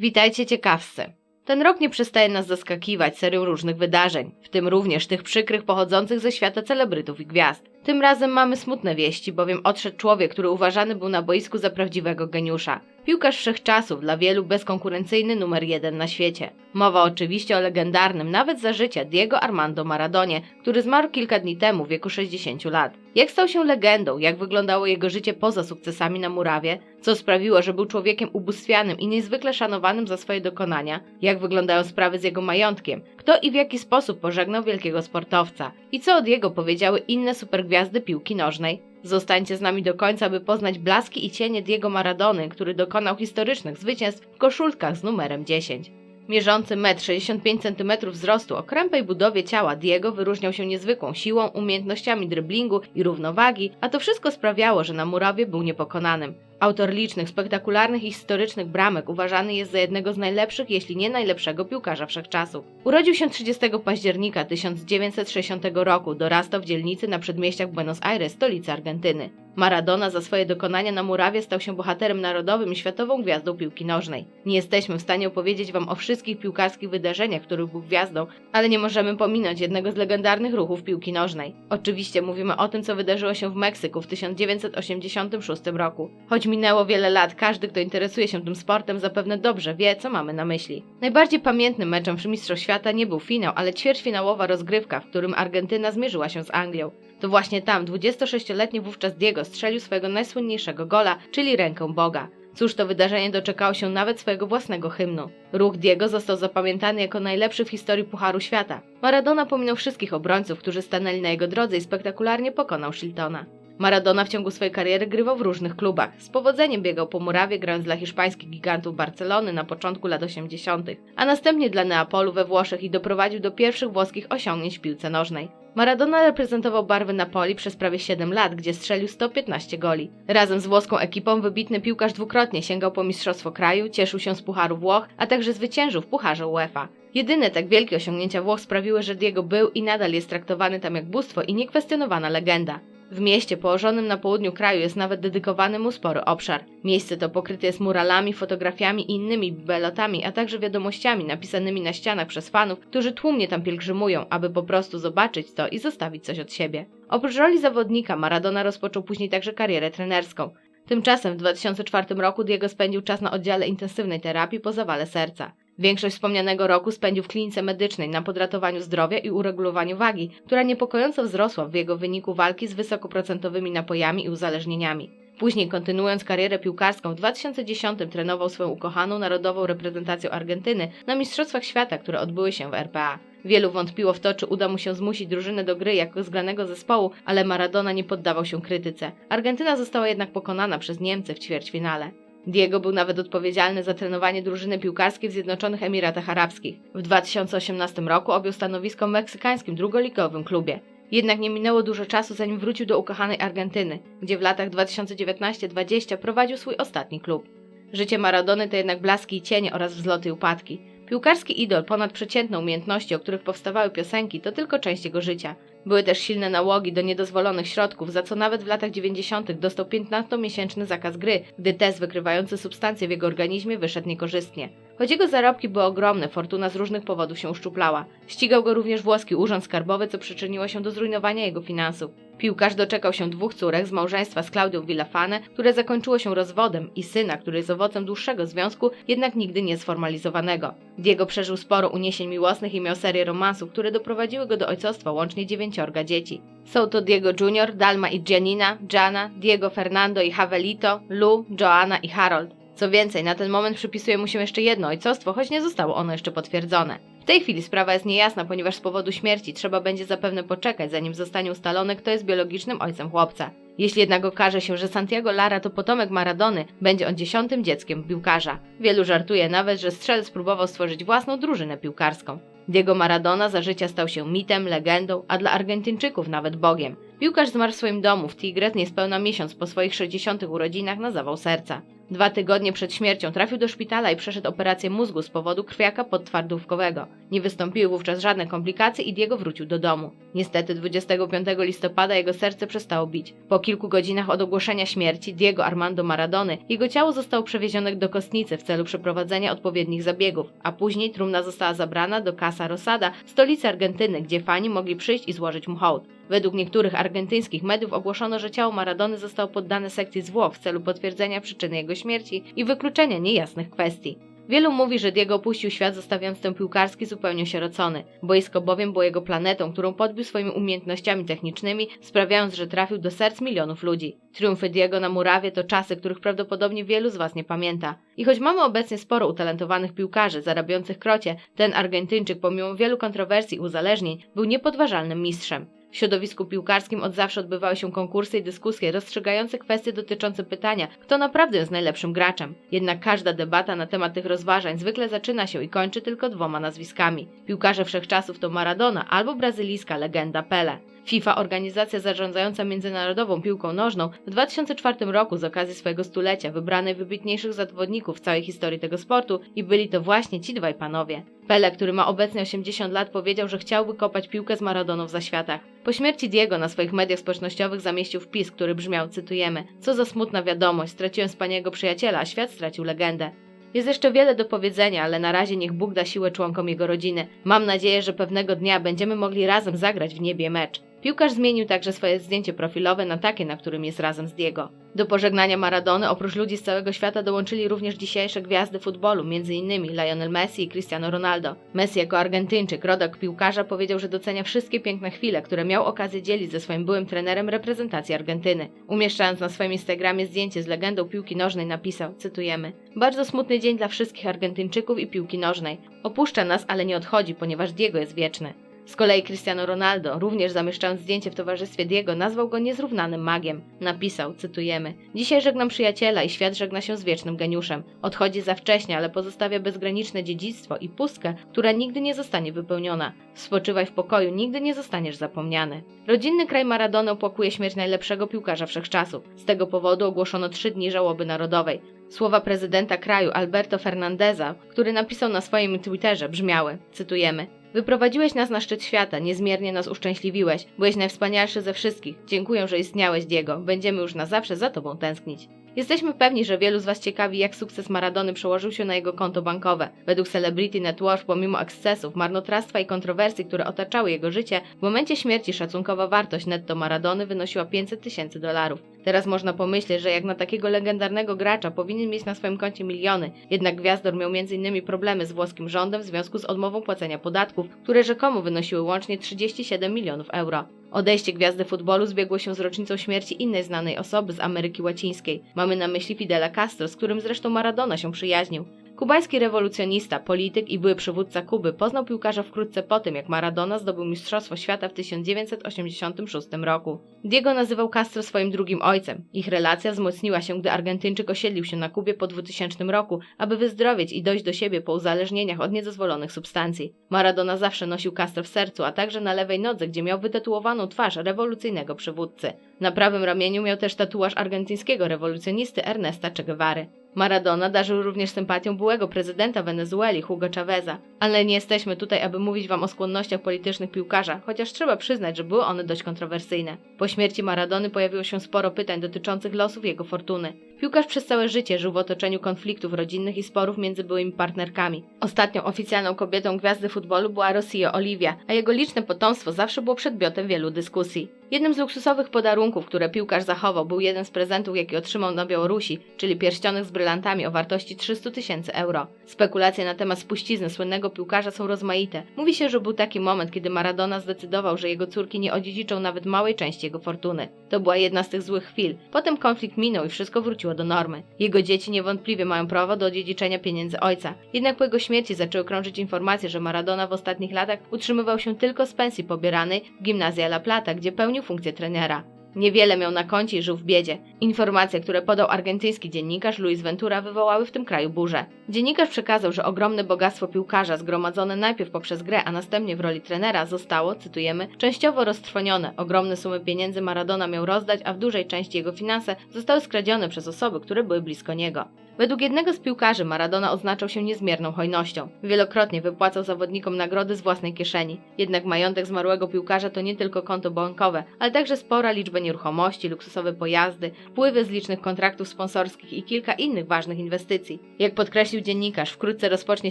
Witajcie ciekawscy. Ten rok nie przestaje nas zaskakiwać serią różnych wydarzeń, w tym również tych przykrych pochodzących ze świata celebrytów i gwiazd. Tym razem mamy smutne wieści, bowiem odszedł człowiek, który uważany był na boisku za prawdziwego geniusza. Piłkarz wszechczasów, dla wielu bezkonkurencyjny numer jeden na świecie. Mowa oczywiście o legendarnym, nawet za życia, Diego Armando Maradonie, który zmarł kilka dni temu w wieku 60 lat. Jak stał się legendą, jak wyglądało jego życie poza sukcesami na murawie, co sprawiło, że był człowiekiem ubóstwianym i niezwykle szanowanym za swoje dokonania, jak wyglądają sprawy z jego majątkiem, kto i w jaki sposób pożegnał wielkiego sportowca i co od jego powiedziały inne supergwiazdy piłki nożnej. Zostańcie z nami do końca, by poznać blaski i cienie Diego Maradony, który dokonał historycznych zwycięstw w koszulkach z numerem 10. Mierzący 1,65 cm wzrostu o krępej budowie ciała Diego wyróżniał się niezwykłą siłą, umiejętnościami dryblingu i równowagi, a to wszystko sprawiało, że na murawie był niepokonanym. Autor licznych, spektakularnych i historycznych bramek uważany jest za jednego z najlepszych, jeśli nie najlepszego piłkarza wszechczasów. Urodził się 30 października 1960 roku, dorastał w dzielnicy na przedmieściach Buenos Aires, stolicy Argentyny. Maradona za swoje dokonania na murawie stał się bohaterem narodowym i światową gwiazdą piłki nożnej. Nie jesteśmy w stanie opowiedzieć Wam o wszystkich piłkarskich wydarzeniach, których był gwiazdą, ale nie możemy pominąć jednego z legendarnych ruchów piłki nożnej. Oczywiście mówimy o tym, co wydarzyło się w Meksyku w 1986 roku. Choć minęło wiele lat, każdy, kto interesuje się tym sportem, zapewne dobrze wie, co mamy na myśli. Najbardziej pamiętnym meczem w Mistrzostw Świata nie był finał, ale ćwierćfinałowa rozgrywka, w którym Argentyna zmierzyła się z Anglią. To właśnie tam 26-letni wówczas Diego strzelił swojego najsłynniejszego gola, czyli rękę Boga. Cóż, to wydarzenie doczekało się nawet swojego własnego hymnu. Ruch Diego został zapamiętany jako najlepszy w historii Pucharu Świata. Maradona pominął wszystkich obrońców, którzy stanęli na jego drodze i spektakularnie pokonał Shiltona. Maradona w ciągu swojej kariery grywał w różnych klubach. Z powodzeniem biegał po murawie, grając dla hiszpańskich gigantów Barcelony na początku lat 80., a następnie dla Neapolu we Włoszech i doprowadził do pierwszych włoskich osiągnięć w piłce nożnej. Maradona reprezentował barwy Napoli przez prawie 7 lat, gdzie strzelił 115 goli. Razem z włoską ekipą wybitny piłkarz dwukrotnie sięgał po mistrzostwo kraju, cieszył się z Pucharu Włoch, a także zwyciężył w Pucharze UEFA. Jedyne tak wielkie osiągnięcia Włoch sprawiły, że Diego był i nadal jest traktowany tam jak bóstwo i niekwestionowana legenda. W mieście położonym na południu kraju jest nawet dedykowany mu spory obszar. Miejsce to pokryte jest muralami, fotografiami i innymi bibelotami, a także wiadomościami napisanymi na ścianach przez fanów, którzy tłumnie tam pielgrzymują, aby po prostu zobaczyć to i zostawić coś od siebie. Oprócz roli zawodnika, Maradona rozpoczął później także karierę trenerską. Tymczasem w 2004 roku Diego spędził czas na oddziale intensywnej terapii po zawale serca. Większość wspomnianego roku spędził w klinice medycznej na podratowaniu zdrowia i uregulowaniu wagi, która niepokojąco wzrosła w jego wyniku walki z wysokoprocentowymi napojami i uzależnieniami. Później, kontynuując karierę piłkarską, w 2010 trenował swoją ukochaną narodową reprezentacją Argentyny na Mistrzostwach Świata, które odbyły się w RPA. Wielu wątpiło w to, czy uda mu się zmusić drużynę do gry jako zgranego zespołu, ale Maradona nie poddawał się krytyce. Argentyna została jednak pokonana przez Niemcy w ćwierćfinale. Diego był nawet odpowiedzialny za trenowanie drużyny piłkarskiej w Zjednoczonych Emiratach Arabskich. W 2018 roku objął stanowisko w meksykańskim drugoligowym klubie. Jednak nie minęło dużo czasu, zanim wrócił do ukochanej Argentyny, gdzie w latach 2019-20 prowadził swój ostatni klub. Życie Maradony to jednak blaski i cienie oraz wzloty i upadki. Piłkarski idol, ponad przeciętne umiejętności, o których powstawały piosenki, to tylko część jego życia. Były też silne nałogi do niedozwolonych środków, za co nawet w latach 90. dostał 15-miesięczny zakaz gry, gdy test wykrywający substancje w jego organizmie wyszedł niekorzystnie. Choć jego zarobki były ogromne, fortuna z różnych powodów się uszczuplała. Ścigał go również włoski urząd skarbowy, co przyczyniło się do zrujnowania jego finansów. Piłkarz doczekał się dwóch córek z małżeństwa z Klaudią Villafane, które zakończyło się rozwodem i syna, który jest owocem dłuższego związku, jednak nigdy nie sformalizowanego. Diego przeżył sporo uniesień miłosnych i miał serię romansów, które doprowadziły go do ojcostwa łącznie dziewięciorga dzieci. Są to Diego Junior, Dalma i Giannina, Gianna, Diego Fernando i Havelito, Lu, Joanna i Harold. Co więcej, na ten moment przypisuje mu się jeszcze jedno ojcostwo, choć nie zostało ono jeszcze potwierdzone. W tej chwili sprawa jest niejasna, ponieważ z powodu śmierci trzeba będzie zapewne poczekać, zanim zostanie ustalone, kto jest biologicznym ojcem chłopca. Jeśli jednak okaże się, że Santiago Lara to potomek Maradony, będzie on dziesiątym dzieckiem piłkarza. Wielu żartuje nawet, że strzelec próbował stworzyć własną drużynę piłkarską. Diego Maradona za życia stał się mitem, legendą, a dla Argentyńczyków nawet bogiem. Piłkarz zmarł w swoim domu w Tigres niespełna miesiąc po swoich 60 urodzinach na zawał serca. Dwa tygodnie przed śmiercią trafił do szpitala i przeszedł operację mózgu z powodu krwiaka podtwardówkowego. Nie wystąpiły wówczas żadne komplikacje i Diego wrócił do domu. Niestety 25 listopada jego serce przestało bić. Po kilku godzinach od ogłoszenia śmierci Diego Armando Maradony jego ciało zostało przewiezione do kostnicy w celu przeprowadzenia odpowiednich zabiegów, a później trumna została zabrana do Casa Rosada, stolicy Argentyny, gdzie fani mogli przyjść i złożyć mu hołd. Według niektórych argentyńskich mediów ogłoszono, że ciało Maradony zostało poddane sekcji zwłok w celu potwierdzenia przyczyny jego śmierci i wykluczenia niejasnych kwestii. Wielu mówi, że Diego opuścił świat zostawiając ten piłkarski zupełnie osierocony. Boisko bowiem było jego planetą, którą podbił swoimi umiejętnościami technicznymi, sprawiając, że trafił do serc milionów ludzi. Triumfy Diego na murawie to czasy, których prawdopodobnie wielu z Was nie pamięta. I choć mamy obecnie sporo utalentowanych piłkarzy zarabiających krocie, ten Argentyńczyk pomimo wielu kontrowersji i uzależnień był niepodważalnym mistrzem. W środowisku piłkarskim od zawsze odbywały się konkursy i dyskusje rozstrzygające kwestie dotyczące pytania, kto naprawdę jest najlepszym graczem. Jednak każda debata na temat tych rozważań zwykle zaczyna się i kończy tylko dwoma nazwiskami. Piłkarze wszechczasów to Maradona albo brazylijska legenda Pele. FIFA, organizacja zarządzająca międzynarodową piłką nożną, w 2004 roku z okazji swojego stulecia wybrano najwybitniejszych zawodników w całej historii tego sportu i byli to właśnie ci dwaj panowie. Pele, który ma obecnie 80 lat, powiedział, że chciałby kopać piłkę z Maradoną w zaświatach. Po śmierci Diego na swoich mediach społecznościowych zamieścił wpis, który brzmiał, cytujemy, co za smutna wiadomość, straciłem wspaniałego przyjaciela, a świat stracił legendę. Jest jeszcze wiele do powiedzenia, ale na razie niech Bóg da siłę członkom jego rodziny. Mam nadzieję, że pewnego dnia będziemy mogli razem zagrać w niebie mecz. Piłkarz zmienił także swoje zdjęcie profilowe na takie, na którym jest razem z Diego. Do pożegnania Maradony oprócz ludzi z całego świata dołączyli również dzisiejsze gwiazdy futbolu, m.in. Lionel Messi i Cristiano Ronaldo. Messi jako Argentyńczyk, rodak piłkarza powiedział, że docenia wszystkie piękne chwile, które miał okazję dzielić ze swoim byłym trenerem reprezentacji Argentyny. Umieszczając na swoim Instagramie zdjęcie z legendą piłki nożnej napisał, cytujemy, Bardzo smutny dzień dla wszystkich Argentyńczyków i piłki nożnej. Opuszcza nas, ale nie odchodzi, ponieważ Diego jest wieczny. Z kolei Cristiano Ronaldo, również zamieszczając zdjęcie w towarzystwie Diego, nazwał go niezrównanym magiem. Napisał, cytujemy: Dzisiaj żegnam przyjaciela i świat żegna się z wiecznym geniuszem. Odchodzi za wcześnie, ale pozostawia bezgraniczne dziedzictwo i pustkę, która nigdy nie zostanie wypełniona. Spoczywaj w pokoju, nigdy nie zostaniesz zapomniany. Rodzinny kraj Maradony opłakuje śmierć najlepszego piłkarza wszechczasów. Z tego powodu ogłoszono trzy dni żałoby narodowej. Słowa prezydenta kraju Alberto Fernandeza, który napisał na swoim Twitterze, brzmiały, cytujemy: Wyprowadziłeś nas na szczyt świata, niezmiernie nas uszczęśliwiłeś. Byłeś najwspanialszy ze wszystkich. Dziękuję, że istniałeś, Diego. Będziemy już na zawsze za tobą tęsknić. Jesteśmy pewni, że wielu z Was ciekawi, jak sukces Maradony przełożył się na jego konto bankowe. Według Celebrity Network, pomimo ekscesów, marnotrawstwa i kontrowersji, które otaczały jego życie, w momencie śmierci szacunkowa wartość netto Maradony wynosiła 500 tysięcy dolarów. Teraz można pomyśleć, że jak na takiego legendarnego gracza powinien mieć na swoim koncie miliony, jednak Gwiazdor miał m.in. problemy z włoskim rządem w związku z odmową płacenia podatków, które rzekomo wynosiły łącznie 37 milionów euro. Odejście gwiazdy futbolu zbiegło się z rocznicą śmierci innej znanej osoby z Ameryki Łacińskiej. Mamy na myśli Fidela Castro, z którym zresztą Maradona się przyjaźnił. Kubański rewolucjonista, polityk i były przywódca Kuby poznał piłkarza wkrótce po tym, jak Maradona zdobył Mistrzostwo Świata w 1986 roku. Diego nazywał Castro swoim drugim ojcem. Ich relacja wzmocniła się, gdy Argentyńczyk osiedlił się na Kubie po 2000 roku, aby wyzdrowieć i dojść do siebie po uzależnieniach od niedozwolonych substancji. Maradona zawsze nosił Castro w sercu, a także na lewej nodze, gdzie miał wytatuowaną twarz rewolucyjnego przywódcy. Na prawym ramieniu miał też tatuaż argentyńskiego rewolucjonisty Ernesta Che Guevary. Maradona darzył również sympatią byłego prezydenta Wenezueli Hugo Chaveza, ale nie jesteśmy tutaj, aby mówić wam o skłonnościach politycznych piłkarza, chociaż trzeba przyznać, że były one dość kontrowersyjne. Po śmierci Maradony pojawiło się sporo pytań dotyczących losów jego fortuny. Piłkarz przez całe życie żył w otoczeniu konfliktów rodzinnych i sporów między byłymi partnerkami. Ostatnią oficjalną kobietą gwiazdy futbolu była Rocio Oliwia, a jego liczne potomstwo zawsze było przedmiotem wielu dyskusji. Jednym z luksusowych podarunków, które piłkarz zachował, był jeden z prezentów, jaki otrzymał na Białorusi, czyli pierścionek z brylantami o wartości 300 tysięcy euro. Spekulacje na temat spuścizny słynnego piłkarza są rozmaite. Mówi się, że był taki moment, kiedy Maradona zdecydował, że jego córki nie odziedziczą nawet małej części jego fortuny. To była jedna z tych złych chwil. Potem konflikt minął i wszystko wróciło do normy. Jego dzieci niewątpliwie mają prawo do odziedziczenia pieniędzy ojca. Jednak po jego śmierci zaczęły krążyć informacje, że Maradona w ostatnich latach utrzymywał się tylko z pensji pobieranej w gimnazji La Plata, gdzie pełnił funkcję trenera. Niewiele miał na koncie i żył w biedzie. Informacje, które podał argentyński dziennikarz Luis Ventura, wywołały w tym kraju burzę. Dziennikarz przekazał, że ogromne bogactwo piłkarza, zgromadzone najpierw poprzez grę, a następnie w roli trenera, zostało, cytujemy, częściowo roztrwonione. Ogromne sumy pieniędzy Maradona miał rozdać, a w dużej części jego finanse zostały skradzione przez osoby, które były blisko niego. Według jednego z piłkarzy Maradona oznaczał się niezmierną hojnością. Wielokrotnie wypłacał zawodnikom nagrody z własnej kieszeni. Jednak majątek zmarłego piłkarza to nie tylko konto bankowe, ale także spora liczba nieruchomości, luksusowe pojazdy, wpływy z licznych kontraktów sponsorskich i kilka innych ważnych inwestycji. Jak podkreślił dziennikarz, wkrótce rozpocznie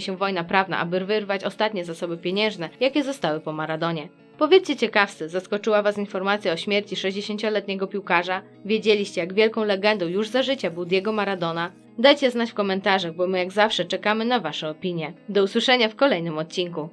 się wojna prawna, aby wyrwać ostatnie zasoby pieniężne, jakie zostały po Maradonie. Powiedzcie ciekawscy, zaskoczyła Was informacja o śmierci 60-letniego piłkarza? Wiedzieliście, jak wielką legendą już za życia był Diego Maradona? Dajcie znać w komentarzach, bo my jak zawsze czekamy na Wasze opinie. Do usłyszenia w kolejnym odcinku.